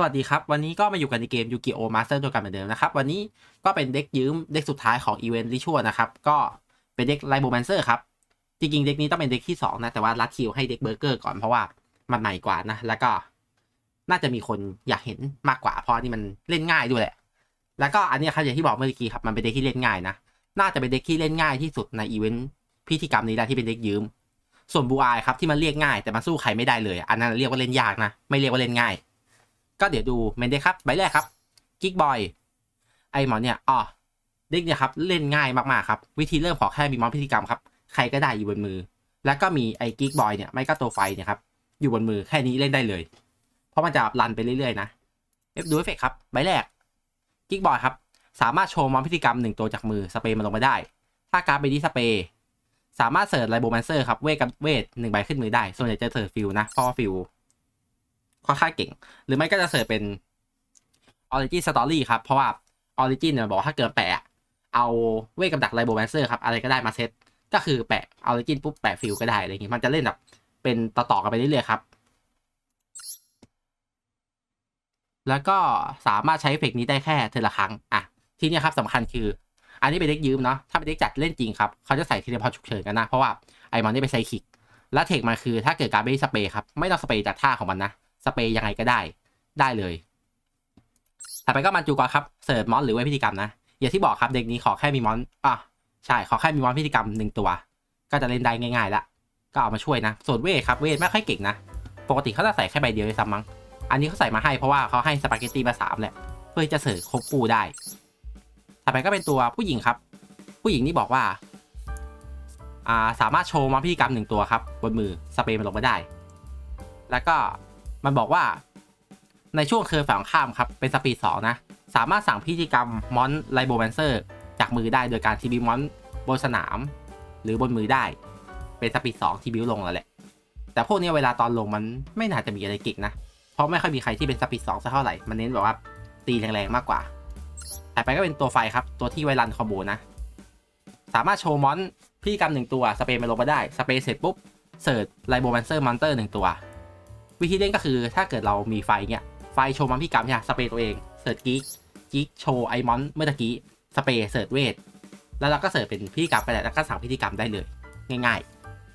สวัสดีครับ วันนี้ก็มาอยู่กันในเกมยูกิโอมาสเตอร์ตัวกันเหมือนเดิมนะครับ วันนี้ก็เป็นเด็กยืมเด็กสุดท้ายของอีเวนต์ริชัวนะครับ ก็เป็นเด็กไลโบแมนเซอร์ครับ จริงๆ เด็กนี้ต้องเป็นเด็กที่ 2 นะ แต่ว่ารัดคิวให้เด็กเบอร์เกอร์ก่อนเพราะว่ามันใหม่กว่านะ แล้วก็น่าจะมีคนอยากเห็นมากกว่า เพราะนี่มันเล่นง่ายด้วยแหละ แล้วก็อันนี้ครับอย่างที่บอกเมื่อกี้ครับมันเป็นเด็กที่เล่นง่ายนะ น่าจะเป็นเด็กที่เล่นง่ายที่สุดในอีเวนต์พิธีกรรมนี้ได้ที่เป็นเด็กยืม ส่วนบูอายครับที่มันเรียกง่าย แต่มันสู้ใครไม่ได้เลย อันนั้นเรียกว่าเล่นยากนะ ไม่เรียกว่าเล่นง่าย ก็เดี๋ยวดูเมนเดครับใบแรกครับกิกบอยไอหมอนเนี่ยอ๋อเด็กเนี่ยครับเล่นง่ายมากๆครับวิธีเริ่มขอแค่มีมอนพิธีกรรมครับใครก็ได้อยู่บนมือ แล้วก็มีไอกิกบอยเนี่ยไม่ก็ตัวไฟเนี่ยครับอยู่บนมือแค่นี้เล่นได้เลย เพราะมันจะรันไปเรื่อยๆนะเอฟดูเอฟเฟกครับใบแรกกิกบอยครับสามารถโชว์มอนพิธีกรรมหนึ่งตัวจากมือสเปรย์มันลงมาได้ ถ้าการ์ดไปที่สเปรย์สามารถเสิร์ชไลโบแมนเซอร์ครับเวทกับเวทหนึ่งใบขึ้นมือได้ ส่วนใหญ่จะเสิร์ชฟิลนะเพราะฟิล ค่อนข้างเก่ง หรือไม่ก็จะเสิร์ชเป็น Origin Story ครับ เพราะว่า Origin เนี่ยบอกถ้าเกิดแปะ เอาเวทกับดักไลโบแมนเซอร์ครับ อะไรก็ได้มาเซต ก็คือแปะ Origin ปุ๊บแปะฟิลก็ได้อะไรอย่างงี้ มันจะเล่นแบบเป็นต่อๆกันไปเรื่อยๆครับ แล้วก็สามารถใช้เอฟกนี้ได้แค่เทละครั้ง อะ ทีเนี้ยครับสำคัญคือ อันนี้เป็นเด็กยืมเนาะ ถ้าเป็นเด็กจัดเล่นจริงครับ เขาจะใส่ทีเดียวพอฉุกเฉินกันนะ เพราะว่าไอมอนนี่เป็นไซคิกและเทคมันคือถ้าเกิดการไม่สเปรย์ครับ ไม่ต้องสเปรย์จากท่าของมันนะ สเปรย์ยังไงก็ได้ได้เลยถัดไปก็มันจูกอครับเสิร์ชมอนหรือเวทพิธีกรรมนะ อย่างที่บอกครับเด็กนี้ขอแค่มีมอนอะใช่ขอแค่มีมอนพิธีกรรมหนึ่งตัว ก็จะเล่นได้ง่ายๆละก็เอามาช่วยนะ ส่วนเวทครับเวทไม่ค่อยเก่งนะ ปกติเขาจะใส่แค่ใบเดียวเลยซ้ำมั้งอันนี้เขาใส่มาให้เพราะว่าเขาให้สปาเกตตีมาสามแหละเพื่อจะเสิร์ฟครบฟูได้ถัดไปก็เป็นตัวผู้หญิงครับ ผู้หญิงนี่บอกว่าอ่าสามารถโชว์มอนพิธีกรรมหนึ่งตัวครับบนมือสเปรย์มันลงมาได้ แล้วก็ มันบอกว่า ในช่วงเคอร์ฝั่งข้ามครับเป็นสปีดสองนะ สามารถสั่งพิธีกรรมมอนไลโบแมนเซอร์จากมือได้โดยการทีบิมอนบนสนาม หรือบนมือได้ เป็นสปีดสองทีบิวลงแล้วแหละ แต่พวกนี้เวลาตอนลงมันไม่น่าจะมีอะไรเก่งนะ เพราะไม่ค่อยมีใครที่เป็นสปีดสองสักเท่าไหร่ มันเน้นแบบว่าตีแรงๆมากกว่าต่อไปก็เป็นตัวไฟครับ ตัวที่ไวรันคอมโบนะ สามารถโชว์มอนพิธีกรรมหนึ่งตัว สเปรย์มันลงมาได้ สเปรย์เสร็จปุ๊บ เสิร์ชไลโบแมนเซอร์มอนเตอร์หนึ่งตัว วิธีเล่นก็คือถ้าเกิดเรามีไฟเนี่ยไฟโชว์มอนพิกรรมเนี่ยสเปรย์ตัวเองเสิร์ชกิ๊กกิ๊กโชว์ไอมอนเมื่อกี้สเปรย์เสิร์ชเวทแล้วเราก็เสิร์ชเป็นพิธีกรรมไปและแล้วก็สั่งพิธีกรรมได้เลย ง่าย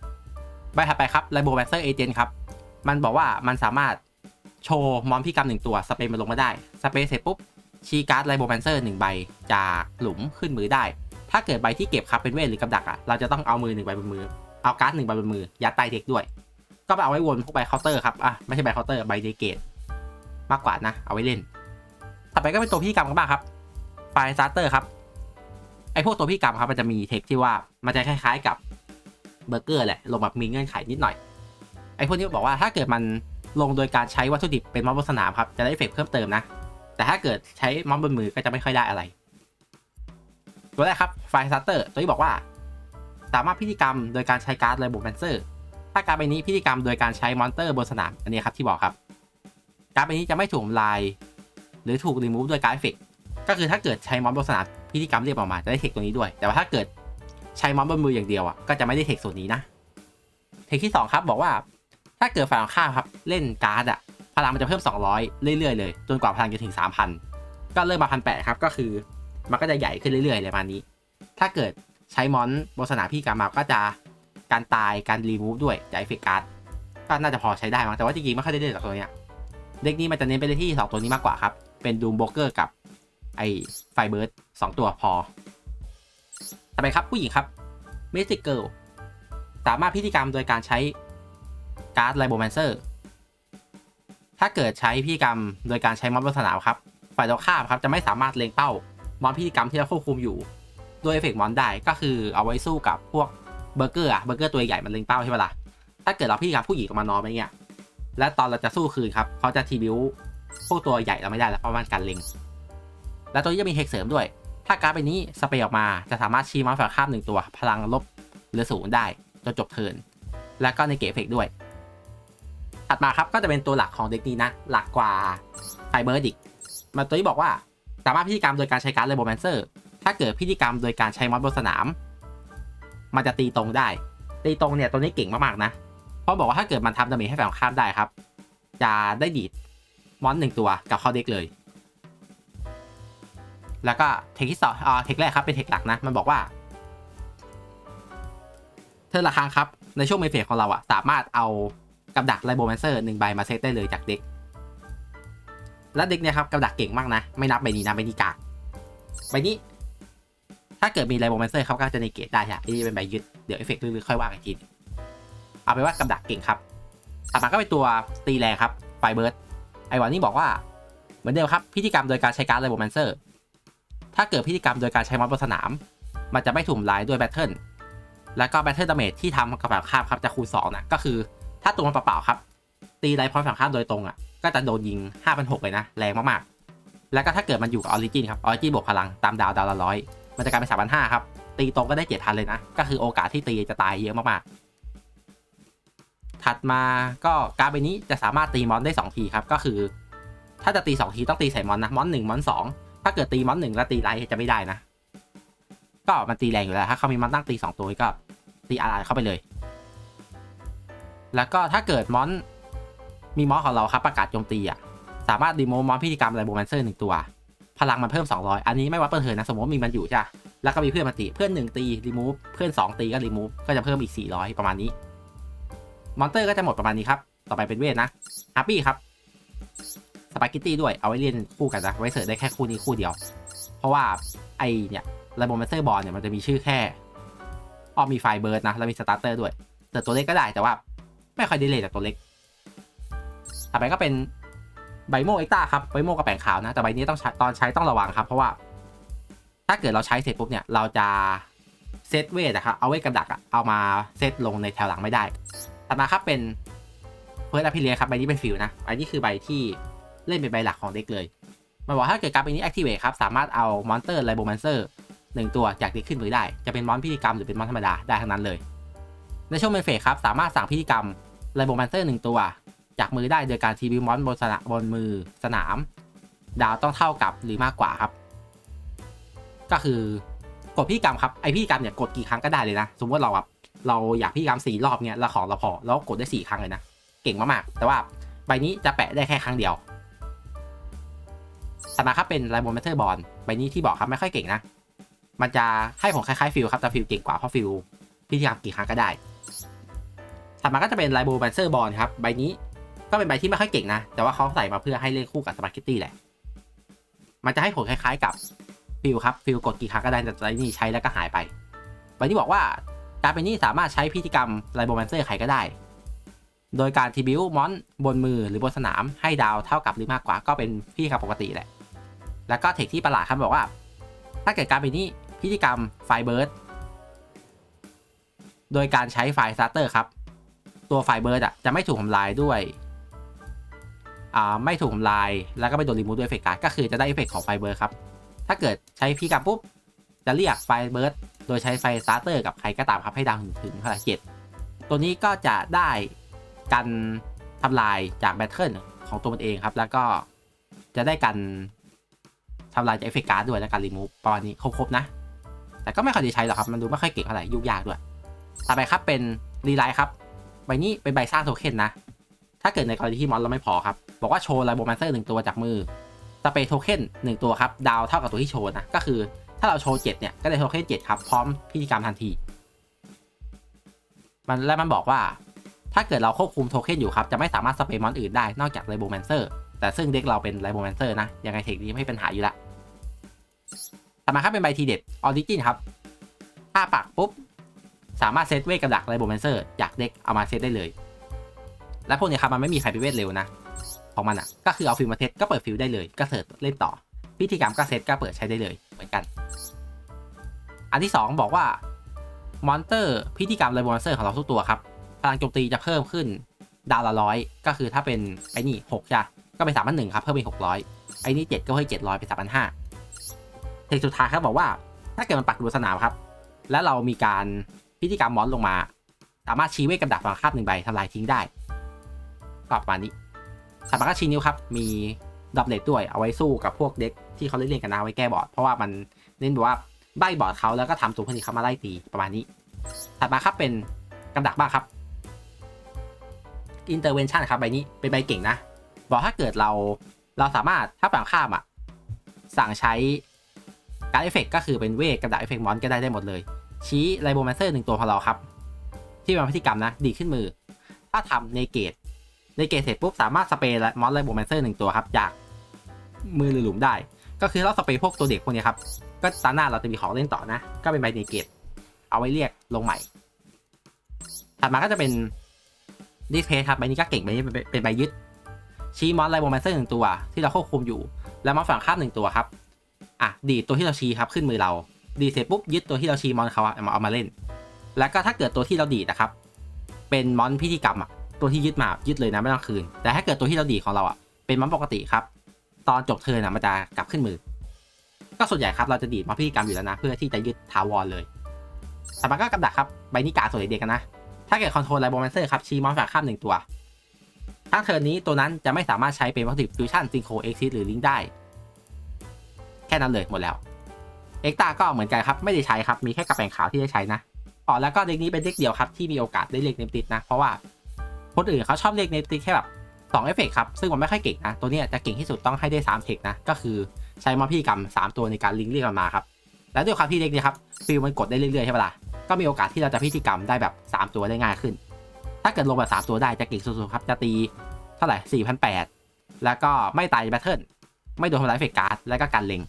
ๆใบถัดไปครับไลโบแมนเซอร์เอเจนต์ครับมันบอกว่ามันสามารถโชว์มอนพิกรรมหนึ่งตัวสเปรย์มันลงมาได้สเปรย์เสร็จปุ๊บชี้การ์ดไลโบแมนเซอร์หนึ่งใบจากหลุมขึ้นมือได้ ถ้าเกิดใบที่เก็บครับเป็นเวทหรือกับดักอะเราจะต้องเอามือหนึ่งใบบนมือเอาการ์ดหนึ่งใบบนมือยัดใต้เด็กด้วย ก็ไปเอาไว้วนพวกใบเคาน์เตอร์ครับ อะ ไม่ใช่ใบเคาน์เตอร์ใบเดเกตมากกว่านะ เอาไว้เล่น ต่อไปก็เป็นตัวพิธีกรรมกันบ้างครับไฟสตาร์เตอร์ครับ ไอพวกตัวพิธีกรรมครับมันจะมีเทคที่ว่ามันจะคล้ายๆกับเบอร์เกอร์แหละ ลงแบบมีเงื่อนไขนิดหน่อย ไอพวกนี้บอกว่าถ้าเกิดมันลงโดยการใช้วัตถุดิบเป็นมอบบนสนามครับ จะได้เอฟเฟกเพิ่มเติมนะ แต่ถ้าเกิดใช้มอบบนมือก็จะไม่ค่อยได้อะไร ตัวแรกครับไฟสตาร์เตอร์ตัวนี้บอกว่า สามารถพิธีกรรมโดยการใช้การ์ดไลโบแมนเซอร์ ถ้าการ์ดใบนี้พิธีกรรมโดยการใช้มอนเตอร์บนสนามอันนี้ครับที่บอกครับ การ์ดใบนี้จะไม่ถูกลาย หรือถูกรีมูฟด้วยการ์ดเฟเฟกก็คือถ้าเกิดใช้มอนบนสนามพิธีกรรมเรียกออกมาจะได้เทคตัวนี้ด้วย แต่ว่าถ้าเกิดใช้มอนบนมืออย่างเดียวอะก็จะไม่ได้เทคส่วนนี้นะเทคที่สองครับบอกว่า ถ้าเกิดฝ่ายตรงข้าครับเล่นการ์ดอะพลังมันจะเพิ่ม 200 เรื่อยๆเลยจนกว่าพลังจะถึง 3,000 ก็เริ่มมาพันแปครับก็คือมันก็จะใหญ่ขึ้นเรื่อยๆเลยประมาณนี้ ถ้าเกิดใช้มอนบนสนามพี่การมาก็จะ การตายการรีมูฟด้วยจากเอฟเฟกการ์ดก็น่าจะพอใช้ได้มั้งแต่ว่าจริงๆไม่ค่อยได้เล่นหรอกตัวเนี้ยเด็กนี้มันจะเน้นไปที่ 2 ตัวนี้มากกว่าครับ เป็นดูมโบเกอร์กับไอไฟเบิร์ดสตัวพอต่อไปครับผู้หญิงครับเมจิกเกิลสามารถพิธีกรรมโดยการใช้การ์ดไลโบแมนเซอร์ถ้าเกิดใช้พิธีกรรมโดยการใช้มอนบนสนามครับฝ่ายตรงข้ามครับจะไม่สามารถเล็งเป้ามอนพิธีกรรมที่เราควบคุมอยู่ด้วยเอฟเฟกต์มอนได้ก็คือเอาไว้สู้กับพวก เบอร์เกอร์อะเบอร์เกอร์ตัวใหญ่มันเล็งเป้าใช่ไหมล่ะ ถ้าเกิดเราพิธีกรรมผู้หญิงออกมานอนไปเนี่ย และตอนเราจะสู้คืนครับเขาจะทีบิวพวกตัวใหญ่เราไม่ได้แล้วเพราะมันการเล็ง และตัวนี้จะมีเทคเสริมด้วย ถ้าการ์ดใบนี้สเปรย์ออกมาจะสามารถชี้มอนฝ่าข้ามหนึ่งตัว พลังลบหรือศูนย์ได้จนจบเทิร์นและก็ในเกตเฟกด้วย ถัดมาครับก็จะเป็นตัวหลักของเด็กนี้นะ หลักกว่าไฟเบอร์ดิกมันตัวที่บอกว่าสามารถพิธีกรรมโดยการใช้การ์ดเลโบแมนเซอร์ ถ้าเกิดพิธีกรรมโดยการใช้มอนบนสนาม มันจะตีตรงได้ ตีตรงเนี่ยตัวนี้เก่งมากๆนะ เพราะบอกว่าถ้าเกิดมันทำดาเมจให้ฝ่ายตรงข้ามได้ครับ จะได้ดีดมอนหนึ่งตัวกับเข้าเด็กเลย แล้วก็เทคที่สองอ่าเทคแรกครับเป็นเทคหลักนะ มันบอกว่า เธอละครั้งครับ ในช่วงเมเฟสของเราอะสามารถเอากับดักไลโบแมนเซอร์หนึ่งใบมาเซตได้เลยจากเด็ก และเด็กเนี่ยครับกับดักเก่งมากนะ ไม่นับใบนี้นะใบนี้กากใบนี้ ถ้าเกิดมีไลโบแมนเซอร์เขาก็จะในเกตได้ค่ะนี่เป็นใบยึด เดี๋ยวเอฟเฟกต์ลึกๆค่อยว่ากันอีกทีเอาไปนว่ากับดักเก่งครับต่อมาก็เป็นตัวตีแรงครับไฟเบิร์ดไอวันนี่บอกว่าเหมือนเดิมครับพิธีกรรมโดยการใช้การ์ดไลโบแมนเซอร์ถ้าเกิดพิธีกรรมโดยการใช้มอนบนสนาม มันจะไม่ถูกทำลายด้วยแบตเทิลแล้วก็แบตเทิลดาเมจที่ทำกับฝั่งข้ามครับจะคูณ2นะก็คือถ้าตัวมันเปล่าๆครับ ตีไลฟ์พอยฝั่งข้ามโดยตรงอะก็จะโดนยิง 5,600 เลยนะ แรงมากๆ แล้วก็ถ้าเกิดมันอยู่กับออริจินครับออริจินบวกพลังตามดาวดาวละร้อย มันจะกลายเป็น3,500ครับ ตีตรงก็ได้7,000เลยนะ ก็คือโอกาสที่ตีจะตายเยอะมากๆ ถัดมาก็การ์ดใบนี้จะสามารถตีมอนได้ 2 ทีครับ ก็คือ ถ้าจะตี 2 ทีต้องตีใส่มอนนะ มอน1มอน2ถ้าเกิดตีมอน1แล้วตีไลท์จะไม่ได้นะ ก็มันตีแรงอยู่แล้ว ถ้าเขามีมอนตั้งตี 2 ตัวก็ตีอาร์เข้าไปเลย แล้วก็ถ้าเกิดมอนมีมอนของเราครับประกาศโจมตีอะ สามารถดีโมมอนพิธีกรรมอะไรโบแมนเซอร์หนึ่งตัว พลังมันเพิ่ม 200 อันนี้ไม่วัดเปิดเผยนะ สมมติมีมันอยู่จ้ะแล้วก็มีเพื่อนมาตีเพื่อน 1 ตีรีมูฟเพื่อน 2 ตีก็รีมูฟก็จะเพิ่มอีก 400 ประมาณนี้ มอนเตอร์ก็จะหมดประมาณนี้ครับ ต่อไปเป็นเวทนะฮาร์ปี้ครับสปาเกตตี้ด้วยเอาไว้เรียนคู่กันนะไว้เสิร์ฟได้แค่คู่นี้คู่เดียว เพราะว่าไอเนี่ยไลโบแมนเซอร์บอลเนี่ยมันจะมีชื่อแค่ออมีไฟเบิร์ดนะแล้วมีสตาร์เตอร์ด้วยแต่ตัวเล็กก็ได้แต่ว่า ไม่ค่อยดีเลยจากตัวเล็ก ต่อไปก็เป็น ไบโมเอ็กต้าครับไบโมกระแปงขาวนะ แต่ใบนี้ต้องตอนใช้ต้องระวังครับ เพราะว่า ถ้าเกิดเราใช้เสร็จปุ๊บเนี่ยเราจะเซตเวทนะครับเอาเวทกระดักอะเอามาเซตลงในแถวหลังไม่ได้ต่อมาครับเป็นเฟิร์สอพิเลียครับใบนี้เป็นฟิลนะใบนี้คือใบที่เล่นเป็นใบหลักของเด็กเลยมันบอกถ้าเกิดการ์ดใบนี้แอคทีเวทครับสามารถเอามอนเตอร์ไลโบแมนเซอร์หนึ่งตัวจากเด็กขึ้นมือได้ จะเป็นมอนพิธีกรรมหรือเป็นมอนธรรมดาได้ทั้งนั้นเลย ในช่วงเมนเฟสครับสามารถสั่งพิธีกรรมไลโบแมนเซอร์หนึ่งตัว จากมือได้โดยการทีวิวมอนบนสนามบนมือสนาม ดาวต้องเท่ากับหรือมากกว่าครับ ก็คือกดพิธีกรรมครับไอพิธีกรรมเนี่ยกดกี่ครั้งก็ได้เลยนะ สมมติเราแบบเราอยากพิธีกรรมสี่รอบเนี่ยเราของเราพอแล้วกดได้สี่ครั้งเลยนะ เก่งมากๆ แต่ว่าใบนี้จะแปะได้แค่ครั้งเดียวต่อมาครับเป็นไลโบแมนเทอร์บอลใบนี้ที่บอกครับไม่ค่อยเก่งนะ มันจะให้ผลคล้ายๆฟิลครับแต่ฟิลเก่งกว่าเพราะฟิลพิธีกรรมกี่ครั้งก็ได้ถัดมาก็จะเป็นไลโบแมนเซอร์บอลครับ ใบนี้ ก็เป็นใบที่ไม่ค่อยเก่งนะ แต่ว่าเขาใส่มาเพื่อให้เล่นคู่กับสปาเกตตี้แหละ มันจะให้ผลคล้ายๆกับฟิลครับฟิลกดกี่ครั้งก็ได้แต่ใบนี้ใช้แล้วก็หายไปใบนี้บอกว่าการเป็นนี้สามารถใช้พิธีกรรมไลโบแมนเซอร์ใครก็ได้ โดยการทีบิวมอนบนมือหรือบนสนามให้ดาวเท่ากับหรือมากกว่าก็เป็นพิธีกรรมปกติแหละ แล้วก็เทคที่ประหลาดครับบอกว่า ถ้าเกิดการเป็นนี้พิธีกรรมไฟเบิร์ดโดยการใช้ไฟสตาร์เตอร์ครับ ตัวไฟเบิร์ดอะจะไม่ถูกทำลายด้วย ไม่ถูกทำลาย แล้วก็ไม่โดนรีมูฟด้วยเอฟเฟกต์การ์ดก็คือจะได้เอฟเฟกต์ของไฟเบิร์ดครับ ถ้าเกิดใช้พีกรรปุ๊บ จะเรียกไฟเบิร์ดโดยใช้ไฟสตาร์เตอร์กับใครก็ตามครับให้ดังถึงเท่าไหร่เจ็ดตัวนี้ก็จะได้กันทำลายจากแบตเทิลของตัวมันเองครับ แล้วก็จะได้กันทำลายจากเอฟเฟกต์การ์ดด้วยและการรีมูฟประมาณนี้ครบๆนะ แต่ก็ไม่ค่อยได้ใช้หรอกครับ มันดูไม่ค่อยเก่งเท่าไหร่ยุ่งยากด้วย ต่อไปครับเป็นรีไลท์ครับ ใบนี้เป็นใบสร้างโทเค็นนะ ถ้าเกิดในกรณีที่มอนเราไม่พอครับ บอกว่าโชว์ไลโบแมนเซอร์หนึ่งตัวจากมือสเปร์โทเค็นหนึ่งตัวครับ ดาวเท่ากับตัวที่โชว์นะ ก็คือถ้าเราโชว์เจ็ดเนี่ยก็ได้โทเค็นเจ็ดครับ พร้อมพิธีกรรมทันที มันและมันบอกว่า ถ้าเกิดเราควบคุมโทเค็นอยู่ครับ จะไม่สามารถสเปร์มอนอื่นได้นอกจากไลโบแมนเซอร์แต่ซึ่งเด็กเราเป็นไลโบแมนเซอร์นะยังไงเทคนี้ไม่เป็นปัญหาอยู่ละต่อมาครับเป็นใบทีเด็ดออริจินครับถ้าปักปุ๊บสามารถเซตเวทกับดักไลโบแมนเซอร์จากเด็กเอามาเซตได้เลย และพวกนี้ครับมันไม่มีใครไปเวทเร็วนะของมันอะก็คือเอาฟิลมาเทสก็เปิดฟิลได้เลยก็เสิร์ชเล่นต่อพิธีกรรมก็เซตก็เปิดใช้ได้เลยเหมือนกัน อันที่ 2 บอกว่ามอนเตอร์พิธีกรรมไลโบแมนเซอร์ของเราทุกตัวครับพลังโจมตีจะเพิ่มขึ้นดาวละร้อยก็คือถ้าเป็นไอ้นี่หกใช่ก็เป็นสามพันหนึ่งครับเพิ่มเป็นหกร้อยไอ้นี่เจ็ดก็เพิ่มเจ็ดร้อยเป็นสามพันห้าเทคสุดท้ายครับบอกว่าถ้าเกิดมันปักบนสนามครับ และเรามีการพิธีกรรมมอนลงมา สามารถชี้เวทกับดักฝั่งข้ามหนึ่งใบทำลายทิ้งได้ ก็ประมาณนี้สามารถก็ชี้นิ้วครับ มีดับเลตด้วยเอาไว้สู้กับพวกเด็กที่เขาเล่นๆกันนะไว้แก้บอร์ดเพราะว่ามันเน้นแบบว่าใบบอร์ดเขาแล้วก็ทำตัวพวกนี้เขามาไล่ตีประมาณนี้ ถัดมาครับเป็นกับดักบ้างครับ intervention ครับใบนี้เป็นใบเก่งนะ บอกถ้าเกิดเราเราสามารถถ้าฝั่งข้ามอะสั่งใช้การเอฟเฟกก็คือเป็นเวทกับดาบเอฟเฟกมอนก็ได้ได้หมดเลย ชี้ไลโบแมนเซอร์หนึ่งตัวของเราครับ ที่เป็นพฤติกรรมนะ ดีขึ้นมือ ถ้าทำในเกต ในเกตเสร็จปุ๊บสามารถสเปรย์มอนไลโบแมนเซอร์หนึ่งตัวครับจากมือหรือหลุมได้ ก็คือเราสเปรย์พวกตัวเด็กพวกนี้ครับ ก็ตาหน้าเราจะมีของเล่นต่อนะ ก็เป็นใบเนเกตเอาไว้เรียกลงใหม่ ถัดมาก็จะเป็นดิสเพย์ครับใบนี้ก็เก่งใบนี้เป็นใบยึด ชี้มอนไลโบแมนเซอร์หนึ่งตัว ที่เราควบคุมอยู่ แล้วมอนฝั่งข้ามหนึ่งตัวครับ อะดีตัวที่เราชี้ครับขึ้นมือเรา ดีเสร็จปุ๊บยึดตัวที่เราชี้มอนเขาอะเอามาเอามาเล่น แล้วก็ถ้าเกิดตัวที่เราดีนะครับ เป็นมอนพิธีกรรมอะ ตัวที่ยึดมายึดเลยนะไม่ต้องคืน แต่ถ้าเกิดตัวที่เราดีของเราอะเป็นมอนปกติครับ ตอนจบเทิร์นอะมันจะกลับขึ้นมือ ก็ส่วนใหญ่ครับเราจะดีดมอพิธีกรรมอยู่แล้วนะ เพื่อที่จะยึดทาวรเลยแต่มันก็กับดักครับใบนี้กาส่วนเด็กกันนะ ถ้าเกิดคอนโทรลไลโบแมนเซอร์ครับชี้มอนฝั่งข้ามหนึ่งตัวทั้งเทิร์นนี้ตัวนั้นจะไม่สามารถใช้เป็นวัตถุฟิวชั่นซิงโคเอ็กซิสหรือลิงได้ แค่นั้นเลยหมดแล้วเอ็กตาก็เหมือนกันครับไม่ได้ใช้ครับมีแค่กระแปงขาวที่ได้ใช้นะอ๋อแล้วก็เด็กนี้เป็นเด็กเดียวครับที่มีโอกาสได้เรียกเนมติดนะเพราะว่า คนอื่นเขาชอบเรียกเนติแค่แบบสองเอฟเฟกครับ ซึ่งมันไม่ค่อยเก่งนะ ตัวนี้จะเก่งที่สุดต้องให้ได้3เทคนะ ก็คือใช้มอพี่กรรม 3 ตัวในการลิงก์เรียกมันมาครับ แล้วด้วยความที่เด็กนี้ครับฟิลมันกดได้เรื่อยๆใช่ปะล่ะก็มีโอกาสที่เราจะพิธีกรรมได้แบบ 3 ตัวได้ง่ายขึ้น ถ้าเกิดลงแบบ 3 ตัวได้จะเก่งสุดๆครับ จะตีเท่าไหร่ 4,800 แล้วก็ไม่ตายแบทเทิล ไม่โดนทำร้ายเฟกการ์ด แล้วก็การเล็ง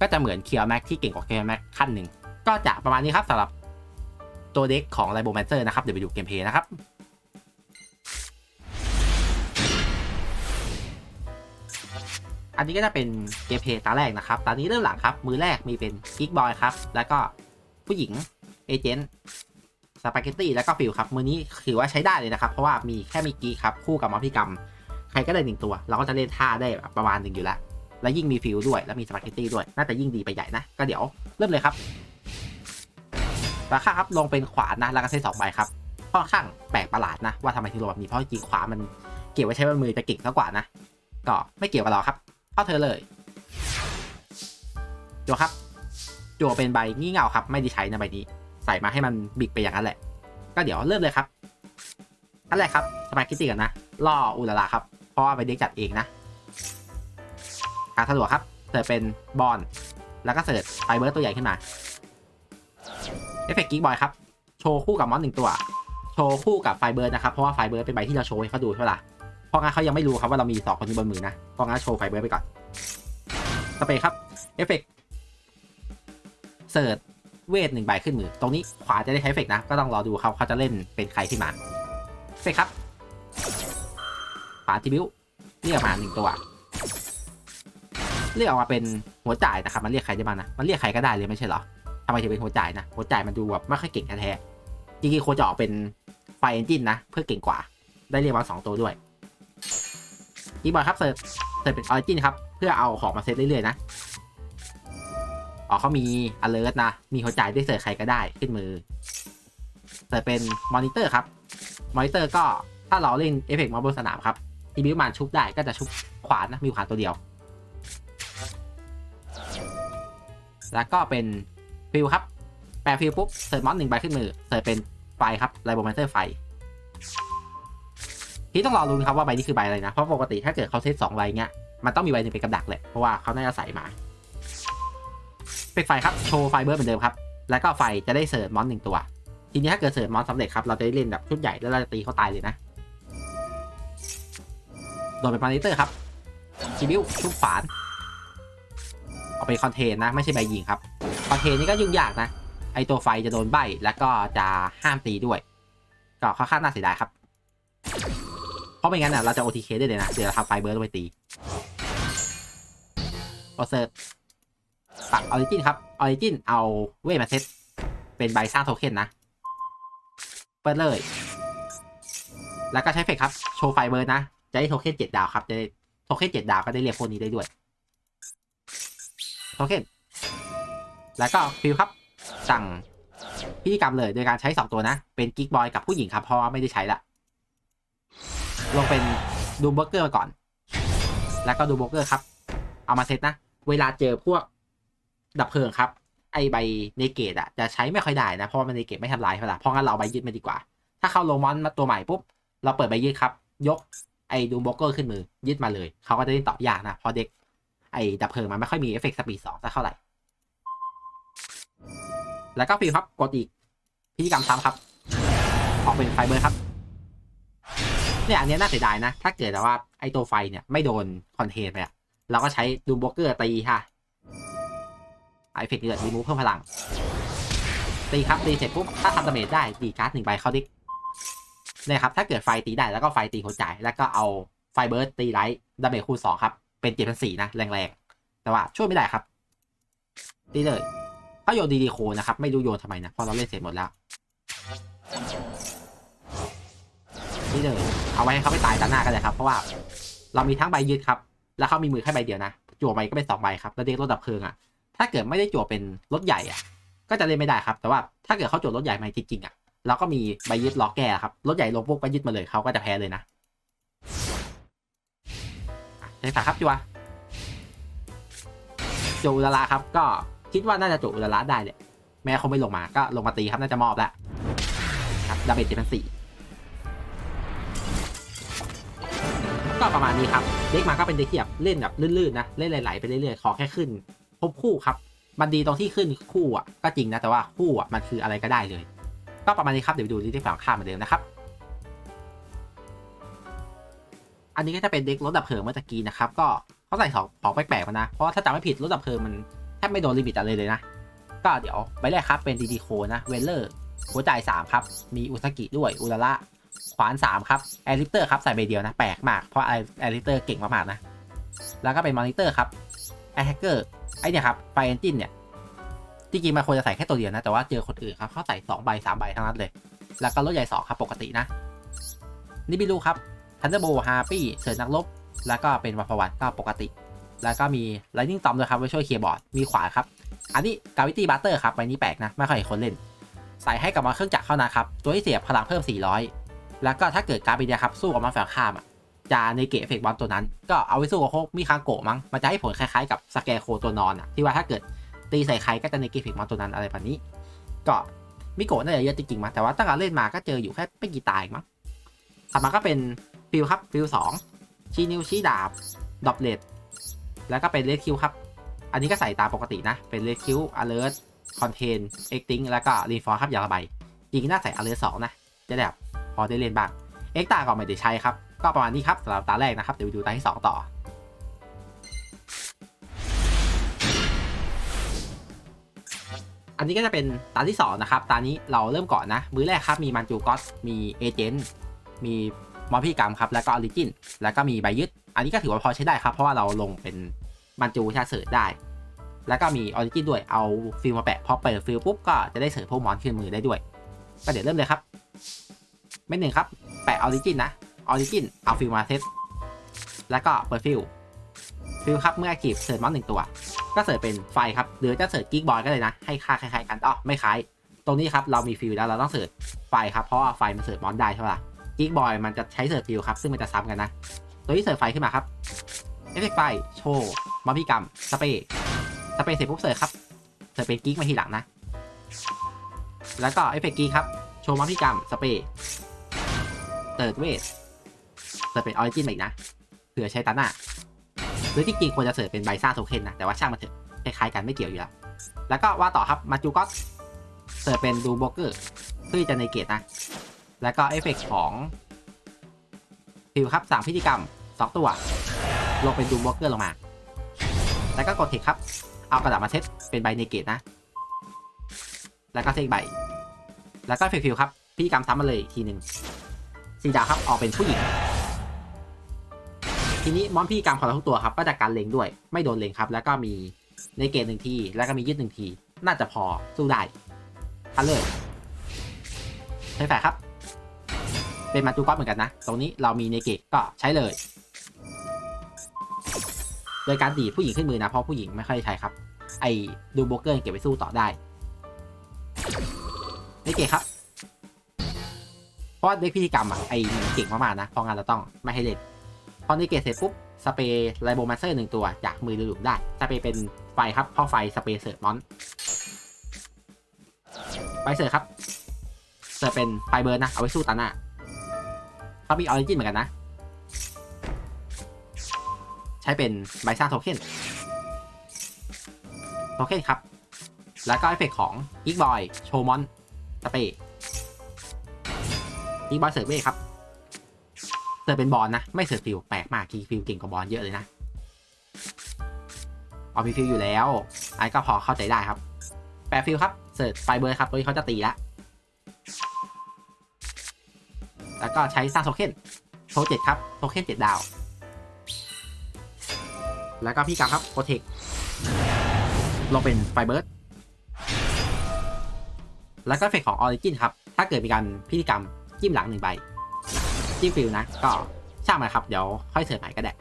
ก็จะเหมือนเคียวแม็กที่เก่งกว่าเคียวแม็กขั้นหนึ่ง ก็จะประมาณนี้ครับสำหรับตัวเด็กของไลโบแมนเซอร์นะครับ เดี๋ยวไปดูเกมเพลย์นะครับ อันนี้ก็จะเป็นเกมเพย์ตาแรกนะครับ ตอนนี้เริ่มหลังครับ มือแรกมีเป็นกิ๊กบอยครับ แล้วก็ผู้หญิง เอเจนต์สปาเกตตี้แล้วก็ฟิลครับ มือนี้ถือว่าใช้ได้เลยนะครับ เพราะว่ามีแค่มีกีครับคู่กับมอพิกรรม ใครก็ได้หนึ่งตัว เราก็จะเล่นท่าได้แบบประมาณหนึ่งอยู่แล้ว แล้วยิ่งมีฟิลด้วย แล้วมีสปาเกตตี้ด้วย น่าจะยิ่งดีไปใหญ่นะ ก็เดี๋ยวเริ่มเลยครับราคาครับลงเป็นขวานนะ แล้วก็เซตสองใบครับค่อนข้างแปลกประหลาดนะว่าทำไมถึงลงแบบนี้เพราะจริงขวามันเกี่ยวไว้ใช้บนมือจะเก่งมากกว่านะ ก็ไม่เกี่ยวกับเราครับ เข้าเธอเลยจัวครับจัวเป็นใบงี่เง่าครับ ไม่ได้ใช้นะใบนี้ ใส่มาให้มันบิกไปอย่างนั้นแหละ ก็เดี๋ยวเริ่มเลยครับอันแรกครับสปาเกตตี้กันนะล่ออุลลาครับเพราะว่าไปเด็กจัดเองนะการสะดวกครับเสิร์ฟเป็นบอลแล้วก็เสิร์ฟไฟเบอร์ตัวใหญ่ขึ้นมาเอฟเฟกต์กิ๊กบอยครับโชว์คู่กับมอนหนึ่งตัว โชว์คู่กับไฟเบอร์นะครับ เพราะว่าไฟเบอร์เป็นใบที่เราโชว์ให้เขาดูใช่ไหมล่ะ ราะงั้นเขายังไม่รู้ครับว่าเรามีสองคนนี้บนมือนะเพราะงั้นโชว์ไฟเบอร์ไปก่อนสเปรย์ครับเอฟเฟกต์เสิร์ฟเวทหนึ่งใบขึ้นมือ ตรงนี้ขวาจะได้ใช้เอฟเฟกต์นะ ก็ต้องรอดูครับเขาจะเล่นเป็นใครขึ้นมาเอฟเฟกต์ครับ ขวาทีบิวเรียกมาหนึ่งตัว เรียกออกมาเป็นหัวจ่ายนะครับ มันเรียกใครได้บ้างนะ มันเรียกใครก็ได้เลยไม่ใช่เหรอทำไมถึงเป็นหัวจ่ายนะ หัวจ่ายมันดูแบบไม่ค่อยเก่งแท้จริงๆควรจะออกเป็นไฟเอนจินนะ เพื่อเก่งกว่า ได้เรียกมาสองตัวด้วย อีบอยครับเสิร์ฟเสิร์ฟเป็นออริจินครับ เพื่อเอาของมาเซตเรื่อยๆนะอ๋อเขามี alert นะ มีหัวจ่ายได้เสิร์ฟใครก็ได้ขึ้นมือ เสิร์ฟเป็นมอนิเตอร์ครับมอนิเตอร์ก็ถ้าเราเล่นเอฟเฟกต์มาบนสนามครับทีบิวมันชุบได้ก็จะชุบขวานนะมีขวานตัวเดียว แล้วก็เป็นฟิลครับ แปลฟิลปุ๊บเสิร์ฟมอนหนึ่งใบขึ้นมือเสิร์ฟเป็นไฟครับไลโบแมนเตอร์ไฟ ที่ต้องรอรุ้นครับว่าใบนี้คือใบอะไรนะ เพราะปกติถ้าเกิดเขาเซตสองใบเงี้ย มันต้องมีใบหนึ่งเป็นกับดักแหละ เพราะว่าเขาน่าจะใส่มา เป็นไฟครับ โชว์ไฟเบอร์เหมือนเดิมครับ แล้วก็ไฟจะได้เสิร์ฟมอนหนึ่งตัว ทีนี้ถ้าเกิดเสิร์ฟมอนสำเร็จครับเราจะได้เล่นแบบชุดใหญ่แล้วเราจะตีเขาตายเลยนะ โดนเป็นมอนิเตอร์ครับชิบิวชุบฝานเอาไปคอนเทนนะ ไม่ใช่ใบยิงครับ คอนเทนนี่ก็ยุ่งยากนะ ไอตัวไฟจะโดนใบแล้วก็จะห้ามตีด้วย ก็ค่อนข้างน่าเสียดายครับ ราะไม่งั้นอะเราจะ OTK ได้เลยนะ เดี๋ยวเราทำไฟเบอร์ลงไปตีโอเซิร์ปักออริจินครับออริจินเอาเวทมาเซตเป็นใบสร้างโทเค็นนะ เปิดเลย แล้วก็ใช้เฟกครับ โชว์ไฟเบอร์นะ จะได้โทเค็นเจ็ดดาวครับ จะได้โทเค็นเจ็ดดาวก็ได้เรียกพวกนี้ได้ด้วย โทเค็น แล้วก็ฟิลครับ สั่งพิธีกรรมเลยโดยการใช้2ตัวนะ เป็นกิ๊กบอยกับผู้หญิงครับ เพราะว่าไม่ได้ใช้ละ ลงเป็นดูเบอร์เกอร์มาก่อน แล้วก็ดูเบอร์เกอร์ครับ เอามาเซตนะ เวลาเจอพวกดับเพลิงครับ ไอใบเนเกตอะจะใช้ไม่ค่อยได้นะ เพราะว่ามันเนเกตไม่ทำลายเท่าไหร่เพราะงั้นเราใบยึดมาดีกว่า ถ้าเข้าโลมอนมาตัวใหม่ปุ๊บ เราเปิดใบยึดครับ ยกไอดูโบเกอร์ขึ้นมือยึดมาเลย เขาก็จะเล่นต่อยากนะเพราะเด็กไอดับเพลิงมันไม่ค่อยมีเอฟเฟกต์สปีดสองสักเท่าไหร่ แล้วก็ฟิลครับกดอีกพิธีกรรมซ้ำครับ ออกเป็นไฟเบอร์ครับ เนี่ยอันนี้น่าเสียดายนะ ถ้าเกิดว่าไอตัวไฟเนี่ยไม่โดนคอนเทนไปอะเราก็ใช้ดูโบเกอร์ตีค่ะไอเฟกต์เกิดรีมูฟเพิ่มพลัง ตีครับตีเสร็จปุ๊บถ้าทำดาเมจได้ดีการ์ดหนึ่งใบเข้าดิกเนี่ยครับถ้าเกิดไฟตีได้แล้วก็ไฟตีหัวจ่ายแล้วก็เอาไฟเบิร์ดตีไลท์ดาเมจคูณสองครับ เป็นเจ็ดพันสี่นะแรงๆ แต่ว่าช่วยไม่ได้ครับ ตีเลยถ้าโยนดีดีโคนะครับ ไม่รู้โยนทำไมนะเพราะเราเล่นเสร็จหมดแล้ว นี่เลย เอาไว้ให้เขาไปตายด้านหน้ากันเลยครับ เพราะว่าเรามีทั้งใบยืดครับ แล้วเขามีมือแค่ใบเดียวนะ จั่วใบก็เป็นสองใบครับ แล้วเด็กรถดับเพลิงอะ ถ้าเกิดไม่ได้จั่วเป็นรถใหญ่อะ ก็จะเล่นไม่ได้ครับ แต่ว่าถ้าเกิดเขาจั่วรถใหญ่มาจริงๆอะ เราก็มีใบยึดล็อกแก้ครับ รถใหญ่ลงปุ๊บก็ยึดมาเลยเขาก็จะแพ้เลยนะอะใช่ฝาครับจั่วจั่วอุลาระครับ ก็คิดว่าน่าจะจั่วอุลาระได้แหละแม้เขาไม่ลงมา ก็ลงมาตีครับ น่าจะมอบแล้วครับดาเมจเจ็ดพันสี่ ก็ประมาณนี้ครับ เด็กมาก็เป็นเด็กที่แบบเล่นแบบลื่นๆนะ เล่นไหลๆไปเรื่อยๆ ขอแค่ขึ้นพบคู่ครับ มันดีตรงที่ขึ้นคู่อะก็จริงนะ แต่ว่าคู่อะมันคืออะไรก็ได้เลย ก็ประมาณนี้ครับเดี๋ยวไปดูที่ฝั่งข้ามเหมือนเดิมนะครับ อันนี้ก็จะเป็นเด็กรถดับเพลิงเมื่อตะกี้นะครับ ก็เขาใส่ของของแปลกๆมานะ เพราะว่าถ้าจำไม่ผิดรถดับเพลิงมันแทบไม่โดนลิมิตอะไรเลยนะ ก็เดี๋ยวใบแรกครับเป็นดีดีโคนะ เวลเลอร์หัวใจ่าย3ครับ มีอุซากิด้วยอุลาระ ขวาน 3 ครับแอริเตอร์ครับใส่ใบเดียวนะ แปลกมาก เพราะแอริเตอร์เก่งมากๆนะ แล้วก็เป็นมอนิเตอร์ครับแอร์แฮกเกอร์ไอเนี่ยครับไฟเอนจินเนี่ยที่จริงมันควรจะใส่แค่ตัวเดียวนะ แต่ว่าเจอคนอื่นครับเขาใส่2ใบ3ใบทั้งนั้นเลย แล้วก็รถใหญ่ 2 ครับปกตินะนิบิลูครับทันเดอร์โบฮาร์ปี้เสิร์ชนักรบแล้วก็เป็นวัพวันก็ปกติ แล้วก็มี Lightning Storm ด้วยครับไว้ช่วยเคลียร์บอร์ดมีขวานครับอันนี้ Gravity Butter ครับใบนี้แปลกนะไม่ค่อยเห็นคนเล่นใส่ให้กับมาเครื่องจักรเข้านะครับ ตัวที่เสียบพลังเพิ่ม 400 แล้วก็ถ้าเกิดการบินยครับสู้กับมาฝั่งข้ามอะจะในเกตเอฟเฟกต์บอลตัวนั้น ก็เอาไว้สู้กับโคกมีคางโกะมั้งมันจะให้ผลคล้ายๆกับสแกโคตัวนอนอะที่ว่าถ้าเกิดตีใส่ใครก็จะในเกตเอฟเฟกต์บอลตัวนั้นอะไรแบบนี้ ก็มิโกะน่าจะเยอะจริงๆมาแต่ว่าตั้งแต่เล่นมาก็เจออยู่แค่ไม่กี่ตายมั้งถัดมาก็เป็นฟิลครับฟิลสองชีนิวชีดาบดอบเลดแล้วก็เป็นเลดคิวครับ อันนี้ก็ใส่ตามปกตินะ เป็นเลดคิวอเลิร์ตคอนเทนเอ็กติ้งแล้วก็รีฟอร์ครับอย่างละใบจริงน่าใส่อเลิร์สองนะจะแบบ พอได้เล่นบ้างเอ็กตาก็ไม่ได้ใช้ครับ ก็ประมาณนี้ครับสำหรับตาแรกนะครับเดี๋ยวไปดูตาที่2ต่ออันนี้ก็จะเป็นตาที่2นะครับ ตานี้เราเริ่มก่อนนะ มือแรกครับ มีมันจูกอส มีเอเจนต์ มีมอพิกรรมครับ แล้วก็ออริจิน แล้วก็มีใบยึด อันนี้ก็ถือว่าพอใช้ได้ครับ เพราะว่าเราลงเป็นมันจูชาเสิร์ชได้ แล้วก็มีออริจินด้วย เอาฟิลมาแปะ พอเปิดฟิลปุ๊บก็จะได้เสิร์ชพวกมอนขึ้นมือได้ด้วย ก็เดี๋ยวเริ่มเลยครับ ไม่หนึ่งครับ แปะออริจินนะออริจินเอาฟิลมาเซตแล้วก็เปิดฟิลฟิลครับเมื่อ a อ t ี v เสิร์ชมอนหนึ่งตัว ก็เสิร์ชเป็นไฟครับ หรือจะเสิร์ชกิ๊กบอยก็เลยนะ ให้ค่าคล้ายๆกันอ๋อไม่คล้าย ตรงนี้ครับเรามีฟิลแล้วเราต้องเสิร์ชไฟครับ เพราะว่าไฟมันเสิร์ชมอนได้ใช่ปะล่ะกิ๊กบอยมันจะใช้เสิร์ชฟิลครับ ซึ่งมันจะซ้ำกันนะ ตัวที่เสิร์ชไฟขึ้นมาครับเอฟเฟกต์ไฟโชว์มอพิกรรมสเปรย์สเปรย์เสร็จปุ๊บเสิร์ชครับเสิร์ชเป็นกิ๊กมาทีหลังนะ แล้วก็เอฟเฟกต์กิ๊กครับโชว์มอพิกรรมสเปรย์ เติร์ดเวทเสิร์ชเป็นออริจินอีกนะเผื่อใช้ตาหน้าหรือที่จริงควรจะเสิร์ชเป็นไบซ่าโทเค็นนะ แต่ว่าช่างมันเถอะคล้ายๆกันไม่เกี่ยวอยู่แล้ว แล้วก็ว่าต่อครับมาจูก็เสิร์ชเป็นดูโบเกอร์เพื่อจะในเกตนะ แล้วก็เอฟเฟกของฟิวครับสามพิธีกรรมสองตัว ลงเป็นดูโบเกอร์ลงมา แล้วก็กดเทคครับ เอากระดาษมาเซตเป็นใบในเกตนะ แล้วก็เซกใบ แล้วก็ฟิวครับพิธีกรรมซ้ำมาเลยอีกทีหนึ่ง สีดาวครับออกเป็นผู้หญิง ทีนี้มอนพี่กรรมของเราทุกตัวครับ ก็จะการเล็งด้วย ไม่โดนเล็งครับ แล้วก็มีในเกตหนึ่งที แล้วก็มียืดหนึ่งที น่าจะพอสู้ได้ทันเลยใช้แฝครับ เป็นมาจูก๊อตเหมือนกันนะ ตรงนี้เรามีในเกตก็ใช้เลย โดยการดีผู้หญิงขึ้นมือนะ เพราะผู้หญิงไม่ค่อยใช้ครับ ไอ้ดูโบเกอร์เก็บไปสู้ต่อได้ในเกตครับ ราะว่าเด็กพิธีกรรมอะไอเก่งมากๆนะเพราะงั้นเราต้องไม่ให้เล่นพอในเกตเสร็จปุ๊บสเปรย์ไลโบมาเตอร์หนึ่งตัวจากมือหลุมได้สเปรย์เป็นไฟครับเข้าไฟสเปรย์เสิร์ฟมอนไฟเสิร์ฟครับเสิร์ฟเป็นไฟเบิร์นนะเอาไว้สู้ตาหน้าเขามีออริจินเหมือนกันนะ ใช้เป็นใบสร้างโทเค็นโทเค็นครับ แล้วก็เอฟเฟกของอีกบอยโชมอนสเปอี กบอยเสิร์ฟเวครับเสิร์ฟเป็นบอลนะ ไม่เสิร์ฟฟิลแปลกมากกีฟิลเก่งกว่าบอลเยอะเลยนะออมีฟิลอยู่แล้วไอ้ก็พอเข้าใจได้ครับ แปลฟิลครับเสิร์ฟไฟเบอร์ครับตัวนี้เขาจะตีแล้วแล้วก็ใช้สร้างโทเค็นโชว์เจ็ดครับโทเค็นเจ็ดดาว แล้วก็พี่กำครับโปรเทคลงเป็นไฟเบิร์ดแล้วก็เฟกของออริจินครับ ถ้าเกิดมีการพิธีกรรม จิ้มหลังหนึ่งใบจิ้มฟิลนะ ก็ช่างมันครับ เดี๋ยวค่อยเสิร์ฟใหม่ก็ได้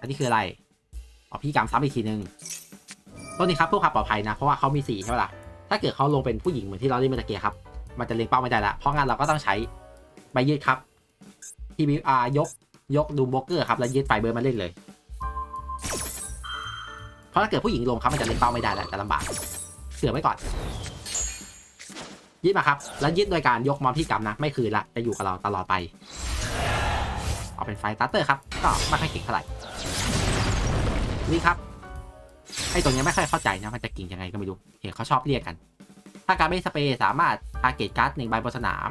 อันนี้คืออะไรอ๋อพิธีกรรมซ้ำอีกทีนึงต้นนี้ครับเพื่อความปลอดภัยนะ เพราะว่าเขามีสีใช่ไหมล่ะ ถ้าเกิดเขาลงเป็นผู้หญิงเหมือนที่เราเล่นเมื่อตะกี้ครับ มันจะเล็งเป้าไม่ได้ละ เพราะงั้นเราก็ต้องใช้ใบยืดครับ ที่มีอ่ายกยกดูมบล็อกเกอร์ครับ แล้วยืดไฟเบอร์มาเล่นเลย เพราะถ้าเกิดผู้หญิงลงครับมันจะเล็งเป้าไม่ได้แล้วจะลำบากเสือไว้ก่อน ยืดมาครับ แล้วยืดโดยการยกมอมที่กำนะ ไม่คืนละจะอยู่กับเราตลอดไป เอาเป็นไฟตัตเตอร์ครับ ก็ไม่ค่อยเก่งเท่าไหร่ นี่ครับ ไอ้ตรงเนี้ยไม่ค่อยเข้าใจนะ มันจะเก่งยังไงก็ไม่รู้ เห็นเขาชอบเรียกกัน ถ้าการไม่สเปรย์สามารถทาร์เก็ตการ์ดหนึ่งใบบนสนาม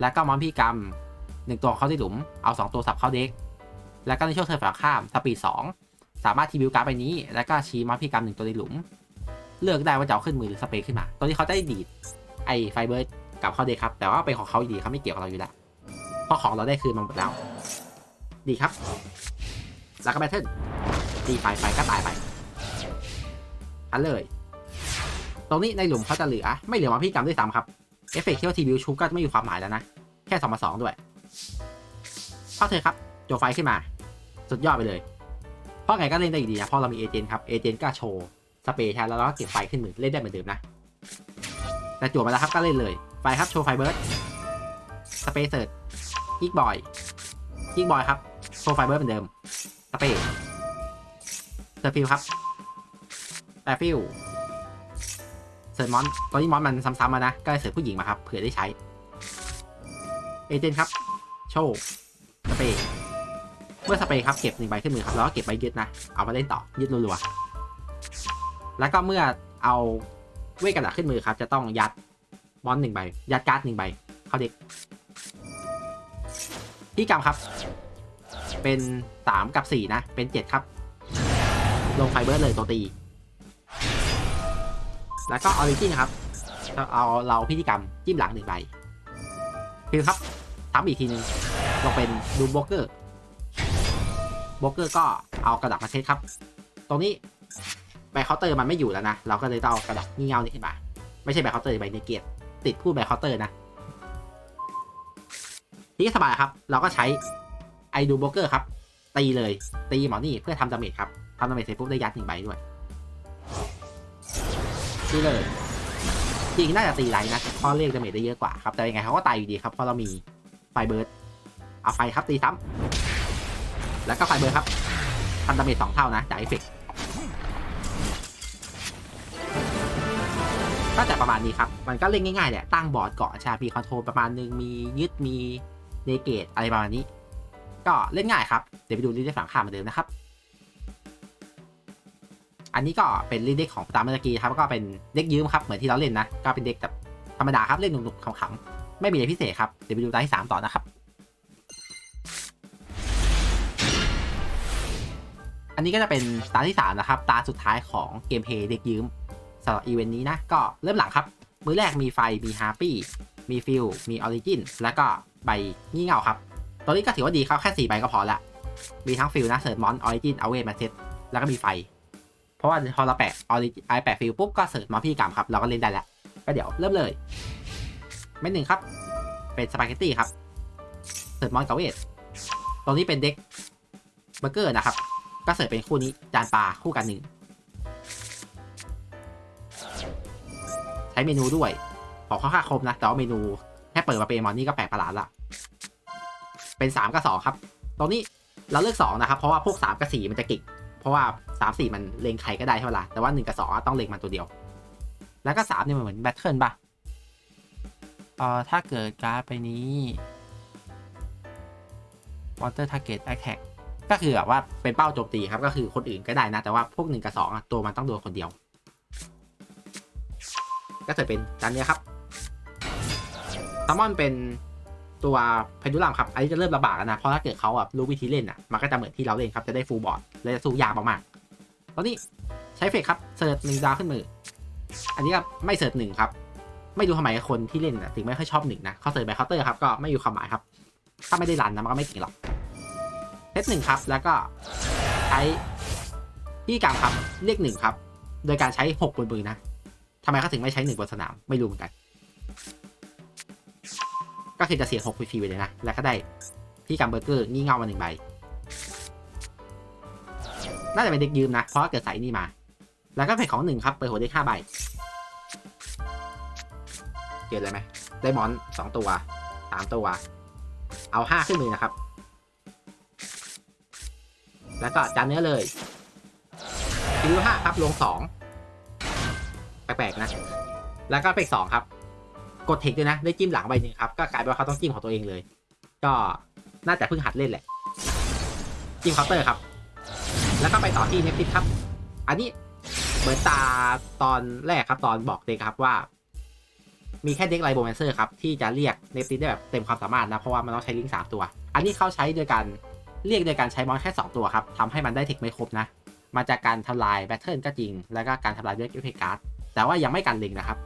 แล้วก็มอนพี่กรรมหนึ่งตัวเข้าที่หลุม เอาสองตัวสับเข้าเด็ก แล้วก็ในช่วงเทิร์นฝั่งข้ามสปีดสองสามารถทีวิวการ์ดใบนี้ แล้วก็ชี้มอนพี่กรรมหนึ่งตัวในหลุม เลือกได้ว่าจะเอาขึ้นมือหรือสเปรย์ขึ้นมา ตัวนี้เขาจะได้ดีด ไอไฟเบอร์กลับเข้าเด็กครับ แต่ว่าเป็นของเขาอยู่ดีเขาไม่เกี่ยวกับเราอยู่แล้วเพราะของเราได้คืนมาหมดแล้ว ดีครับ แล้วก็แบทเทิลตีไฟไฟก็ตายไปอันเลย ตรงนี้ในหลุมเขาจะเหลือ ไม่เหลือมาพี่กรรมด้วยซ้ำครับ เอฟเฟกต์ที่ว่าทีวิวชูก็ไม่มีความหมายแล้วนะ แค่สองมาสองด้วยเข้าเธอครับ โจไฟขึ้นมา สุดยอดไปเลย เพราะไงก็เล่นได้อยู่ดีนะเพราะเรามีเอเจนต์ครับ เอเจนต์ก็โชว์ สเปรย์แทนแล้วเราก็เก็บไฟขึ้นมือเล่นได้เหมือนเดิมนะ แต่จั่วมาแล้วครับก็เล่นเลย ไฟครับโชว์ไฟเบิร์ดสเปรย์เสิร์ตยิกบอยยิกบอยครับ โชว์ไฟเบิร์ดเหมือนเดิม สเปรย์เซอร์ฟิลครับแปรฟิลเสิร์ฟมอนตอนนี้มอนมันซ้ำๆมานะ ก็เลยเสิร์ฟผู้หญิงมาครับ เผื่อได้ใช้ เอเจนต์ครับ โชว์สเปรย์เมื่อสเปรย์ครับเก็บหนึ่งใบขึ้นมือครับแล้วก็เก็บใบยึดนะ เอามาเล่นต่อยึดรัวๆแล้วก็เมื่อเอา เวทกระดาษขึ้นมือครับ จะต้องยัดมอนหนึ่งใบ ยัดการ์ดหนึ่งใบ เข้าเด็กพี่กรรมครับ เป็นสามกับสี่นะ เป็นเจ็ดครับ ลงไฟเบิร์เลยตัวตี แล้วก็ออริจินครับเราเอาเราพิธีกรรมจิ้มหลังหนึ่งใบฟิลครับทำอีกทีหนึ่งลงเป็นดูโบรกเกอร์โบรกเกอร์ก็เอากระดาษมาเทสครับ ตรงนี้ ใบเคาน์เตอร์มันไม่อยู่แล้วนะ เราก็เลยต้องเอากระดาษงี่เง่านี่ขึ้นมา ไม่ใช่ใบเคาน์เตอร์ใบเนเกตติดพูดใบเคาน์เตอร์นะที่สบายครับ เราก็ใช้ไอดูโบเกอร์ครับ ตีเลย ตีหมอนี่เพื่อทำดาเมจครับทำดาเมจเสร็จปุ๊บได้ยัดหนึ่งใบด้วยตีเลย จริงน่าจะตีไรนะเพราะเรียกดาเมจได้เยอะกว่าครับ แต่ยังไงเขาก็ตายอยู่ดีครับ เพราะเรามีไฟเบิร์ดเอาไฟครับตีซ้ำแล้วก็ไฟเบิร์ดครับทำดาเมจสองเท่านะจากเอฟเฟกต์ ก็จะประมาณนี้ครับ มันก็เล่นง่ายๆแหละตั้งบอร์ดเกาะชาพีคอนโทรลประมาณนึงมียึดมีเนเกตอะไรประมาณนี้ ก็เล่นง่ายครับเดี๋ยวไปดูลิสต์ฝั่งข้ามเหมือนเดิมนะครับ อันนี้ก็เป็นลิเด็กของตามเมื่อกี้ครับก็เป็นเด็กยืมครับเหมือนที่เราเล่นนะก็เป็นเด็กแบบธรรมดาครับเล่นหนุกๆขำๆไม่มีอะไรพิเศษครับเดี๋ยวไปดูตาที่สามต่อนะครับอันนี้ก็จะเป็นตาที่สามนะครับ ตาสุดท้ายของเกมเพย์เด็กยืม สำหรับอีเวนต์นี้นะ ก็เริ่มหลังครับ มือแรกมีไฟมีฮาร์ปี้มีฟิลมีออริจินแล้วก็ใบงี่เง่าครับ ตัวนี้ก็ถือว่าดีครับแค่สี่ใบก็พอละ มีทั้งฟิลนะเสิร์ชมอนออริจินเอาเวทมาเซตแล้วก็มีไฟ เพราะว่าพอเราแปะออริไอแปะฟิลปุ๊บก็เสิร์ชมาพี่กรรมครับเราก็เล่นได้แล้ว ก็เดี๋ยวเริ่มเลยเม็ดหนึ่งครับ เป็นสปาเกตตี้ครับเสิร์ชมอนกับเวทตรงนี้เป็นเด็กเบอร์เกอร์นะครับ ก็เสิร์ชเป็นคู่นี้จานปลาคู่กันหนึ่ง ช้เมนูด้วย ของค่อนข้างครบนะ แต่ว่าเมนูแค่เปิดมาเป็นมอนนี่ก็แปลกประหลาดละ เป็นสามกับสองครับ ตรงนี้เราเลือกสองนะครับ เพราะว่าพวกสามกับสี่มันจะก่งเพราะว่าสามสี่มันเลงใครก็ได้ใช่ไหมล่ะแต่ว่าหนึ่งกับสองต้องเลงมันตัวเดียว แล้วก็สามเนี่ยมันเหมือนแบทเทิลป่ะเอ่อถ้าเกิดการ์ดไปนี้ Water Target Attack ก็คือแบบว่าเป็นเป้าโจมตีครับ ก็คือคนอื่นก็ได้นะ แต่ว่าพวกหนึ่งกับสองตัวมันต้องโดนคนเดียว ก็จะเป็นจานนี้ครับซัมมอนเป็นตัวเพนดูลัมครับ อันนี้จะเริ่มระบาดแล้วนะ เพราะถ้าเกิดเขาอะรู้วิธีเล่นอะ มันก็จะเหมือนที่เราเล่นครับ จะได้ฟูลบอร์ด และจะสู้ยากมากๆตอนนี้ใช้เฟกครับ เสิร์ชหนึ่งดาวขึ้นมือ อันนี้ก็ไม่เสิร์ชหนึ่งครับ ไม่รู้ทำไมคนที่เล่นอะถึงไม่ค่อยชอบหนึ่งนะเขาเสิร์ชไปเคาน์เตอร์ครับ ก็ไม่อยู่ความหมายครับ ถ้าไม่ได้รันนะมันก็ไม่เก่งหรอกเซตหนึ่งครับ แล้วก็ใช้ที่กลางครับเรียกหนึ่งครับ โดยการใช้หกบนมือนะ ทำไมเขาถึงไม่ใช้หนึ่งบนสนาม ไม่รู้เหมือนกัน ก็คือจะเสียหกฟรีไปเลยนะ แล้วก็ได้ที่กำเบอร์เกอร์งี่เง่ามาหนึ่งใบ น่าจะเป็นเด็กยืมนะ เพราะเกิดใส่นี่มา แล้วก็เพจของหนึ่งครับ เปิดหัวเด็กห้าใบ เกิดอะไรไหมได้มอนสองตัวสามตัว เอาห้าขึ้นมือนะครับ แล้วก็จานเนื้อเลยคิวห้าครับลงสอง ปลกๆนะ แล้วก็เป็กสองครับ กดเทคด้วยนะ ได้จิ้มหลังใบหนึ่งครับ ก็กลายเป็นว่าเขาต้องจิ้มของตัวเองเลย ก็น่าจะเพิ่งหัดเล่นแหละ จิ้มเคาน์เตอร์ครับ แล้วก็ไปต่อที่เนฟติสครับ อันนี้เหมือนตาตอนแรกครับ ตอนบอกเด็กครับว่า มีแค่เด็กไลโบแมนเซอร์ครับ ที่จะเรียกเนฟติสได้แบบเต็มความสามารถนะ เพราะว่ามันต้องใช้ลิงก์สามตัว อันนี้เขาใช้โดยการเรียกโดยการใช้มอนแค่ 2 ตัวครับทำให้มันได้เทคไม่ครบนะ มาจากการทำลายแบทเทิลก็จริง แล้วก็การทำลายด้วยเอฟเฟกการ์ด แต่ว่ายังไม่กันเล็งนะครับ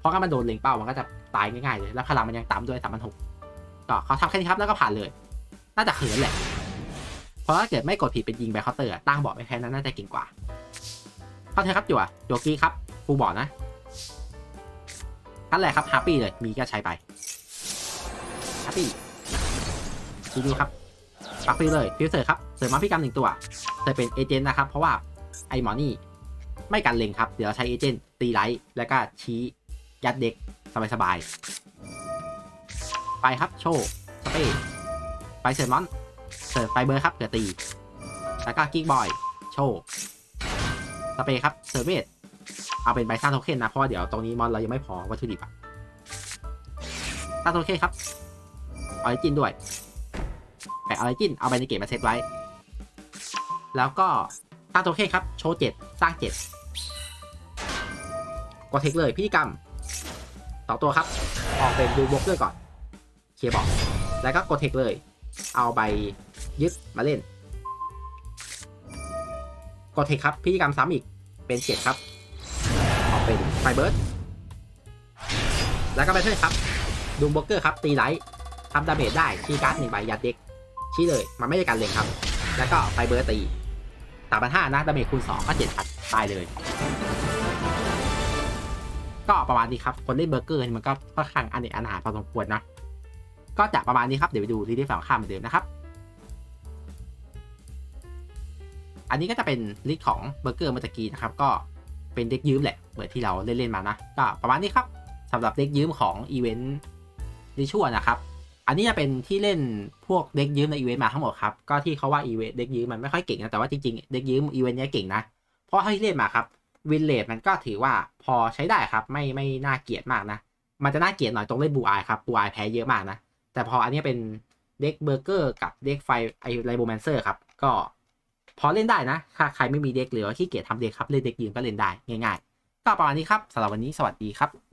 เพราะถ้ามันโดนเล็งเป้ามันก็จะตายง่ายๆเลย แล้วพลังมันยังต่ำด้วยสามพันหกก็เขาทำแค่นี้ครับแล้วก็ผ่านเลย น่าจะเขินแหละ เพราะถ้าเกิดไม่กดผิดเป็นยิงไปเคาน์เตอร์ตั้งบอร์ดไปแค่นั้นน่าจะเก่งกว่าเข้าเทครับจั่วจัวกี้ครับฟูบอร์ดนะขั้นแรกครับฮาปี้เลยมีก็ใช้ไปฮาปี้ทีนี้ครับปักฟิลเลยฟิลเซอร์ครับเสริมมาพี่กรรมหนึ่งตัวเธอเป็นเอเจนต์นะครับ เพราะว่าไอหมอนี่ ไม่กันเล็งครับ เดี๋ยวใช้เอเจนต์ตีไลท์แล้วก็ชี้ยัดเด็กสบายๆ ไปครับโชว์สเปไปเซอร์มอนเสิร์ฟไปเบอร์ครับเผื่อตี แล้วก็กิ๊กบอย โชว์สเปครับเซอร์เวทเอาเป็นใบสร้างโทเค็นนะ เพราะว่าเดี๋ยวตรงนี้มอนเรายังไม่พอวัตถุดิบอะสร้างโทเค็นครับออริจินด้วยแปะออริจินเอาใบในเกมมาเซตไว้ แล้วก็สร้างโทเค็นครับ โชว์เจ็ดสร้างเจ็ด กดเทคเลยพิธีกรรมสองตัวครับ ออกเป็นดูบล็อกด้วยก่อน เคลียร์บอก แล้วก็กดเทคเลย เอาใบยึดมาเล่น กดเทคครับพิธีกรรมซ้ำอีก เป็นเจ็ดครับ ออกเป็นไฟเบิร์ด แล้วก็ไปเทิลครับ ดูบล็อกเกอร์ครับ ตีไลท์ทำดาเมจได้ชี้การ์ดหนึ่งใบยัดเด็ก ชี้เลย มันไม่ได้การเล็งครับ แล้วก็ไฟเบิร์ดตีสามพันห้านะดาเมจคูณสองก็เจ็ดพันตายเลย ก็ประมาณนี้ครับ คนเล่นเบอร์เกอร์มันก็ค่อนข้างอันเนกอันหาพอสมควรนะ ก็จะประมาณนี้ครับเดี๋ยวไปดูรีดิฟฝั่งข้ามเหมือนเดิมนะครับ อันนี้ก็จะเป็นลิสต์ของเบอร์เกอร์เมื่อกี้นะครับ ก็เป็นเด็กยืมแหละเหมือนที่เราเล่นๆมานะ ก็ประมาณนี้ครับสำหรับเด็กยืมของอีเวนต์ดิชัวนะครับ อันนี้จะเป็นที่เล่นพวกเด็กยืมในอีเวนต์มาทั้งหมดครับ ก็ที่เขาว่าอีเวนต์เด็กยืมมันไม่ค่อยเก่งนะ แต่ว่าจริงๆ เด็กยืมอีเวนต์เนี้ยเก่งนะ เพราะที่เล่นมาครับ วินเลดมันก็ถือว่าพอใช้ได้ครับ ไม่ไม่น่าเกลียดมากนะ มันจะน่าเกลียดหน่อยตรงเล่นบูอายครับบูอายแพ้เยอะมากนะ แต่พออันนี้เป็นเด็กเบอร์เกอร์กับเด็กไฟไอไลโบแมนเซอร์ครับ ก็พอเล่นได้นะ ถ้าใครไม่มีเด็กหรือว่าขี้เกียจทำเด็กครับ เล่นเด็กยืนก็เล่นได้ง่ายๆ ก็ประมาณนี้ครับสำหรับวันนี้สวัสดีครับ